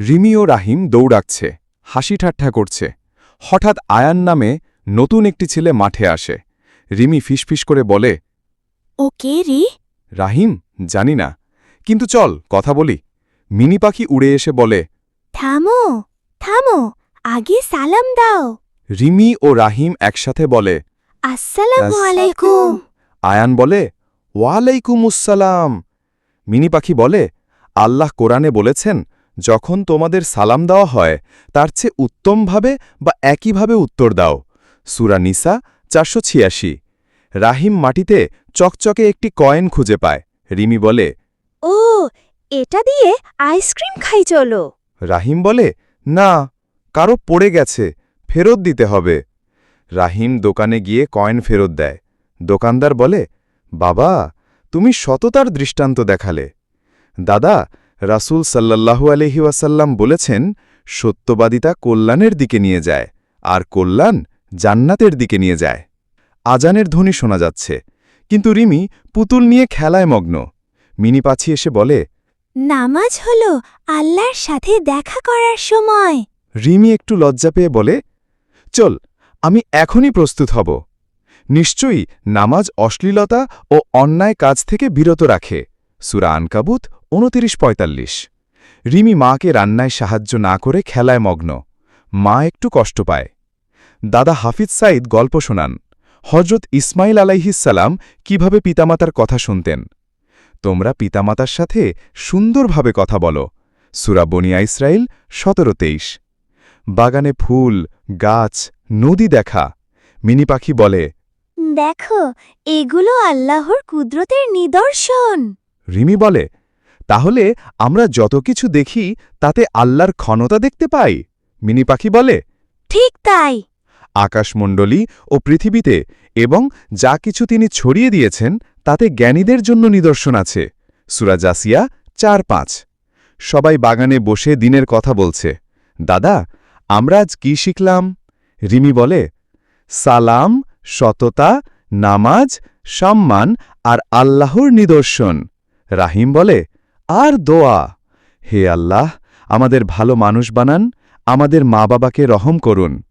রিমি ও রাহিম দৌড়াচ্ছে হাসি ঠাট্টা করছে। হঠাৎ আয়ান নামে নতুন একটি ছেলে মাঠে আসে। রিমি ফিসফিস করে বলে ও কে রি? রাহিম জানি না। কিন্তু চল কথা বলি। মিনি পাখি উড়ে এসে বলে থামো থামো আগে সালাম দাও। রিমি ও রাহিম একসাথে বলে আসসালামু আলাইকুম। আয়ান বলে ওয়ালাইকুমুসসালাম মিনি পাখি বলে আল্লাহ কোরআনে বলেছেন যখন তোমাদের সালাম দেওয়া হয় তার চেয়ে উত্তমভাবে বা একইভাবে উত্তর দাও। সুরা নিসা চারশো ছিয়াশি। রাহিম মাটিতে চকচকে একটি কয়েন খুঁজে পায়। রিমি বলে ও এটা দিয়ে আইসক্রিম খাই চলো। রাহিম বলে না কারও পড়ে গেছে ফেরত দিতে হবে। রাহিম দোকানে গিয়ে কয়েন ফেরত দেয়। দোকানদার বলে বাবা তুমি সততার দৃষ্টান্ত দেখালে। দাদা রাসূল সাল্লাল্লাহু আলহি ওয়াসাল্লাম বলেছেন সত্যবাদিতা কল্যাণের দিকে নিয়ে যায় আর কল্যাণ জান্নাতের দিকে নিয়ে যায়। আজানের ধ্বনি শোনা যাচ্ছে কিন্তু রিমি পুতুল নিয়ে খেলায় মগ্ন। মিনি পাছি এসে বলে নামাজ হলো আল্লাহর সাথে দেখা করার সময়। রিমি একটু লজ্জা পেয়ে বলে চল আমি এখনই প্রস্তুত হব। নিশ্চয়ই নামাজ অশ্লীলতা ও অন্যায় কাজ থেকে বিরত রাখে। সুরা আনকাবুত উনতিরিশ পঁয়তাল্লিশ। রিমি মাকে রান্নায় সাহায্য না করে খেলায় মগ্ন। মা একটু কষ্ট পায়। দাদা হাফিজ সাইদ গল্প শোনান হজরত ইসমাইল আলাইহিসাল্লাম কীভাবে পিতামাতার কথা শুনতেন? তোমরা পিতামাতার সাথে সুন্দরভাবে কথা বলো। সুরা বনিয়া ইসরায়েল সতেরো তেইশ। বাগানে ফুল গাছ নদী দেখা। মিনি পাখি বলে দেখো এগুলো আল্লাহর কুদরতের নিদর্শন। রিমি বলে তাহলে আমরা যত কিছু দেখি তাতে আল্লাহর ক্ষণতা দেখতে পাই? মিনি পাখি বলে। ঠিক তাই। আকাশমণ্ডলী ও পৃথিবীতে এবং যা কিছু তিনি ছড়িয়ে দিয়েছেন তাতে জ্ঞানীদের জন্য নিদর্শন আছে। সুরা জাসিয়া চার পাঁচ। সবাই বাগানে বসে দিনের কথা বলছে। দাদা আমরা আজ কি শিখলাম? রিমি বলে সালাম সততা নামাজ সম্মান আর আল্লাহর নিদর্শন। রাহিম বলে আর দোয়া। হে আল্লাহ আমাদের ভালো মানুষ বানান আমাদের মা বাবাকে রহম করুন।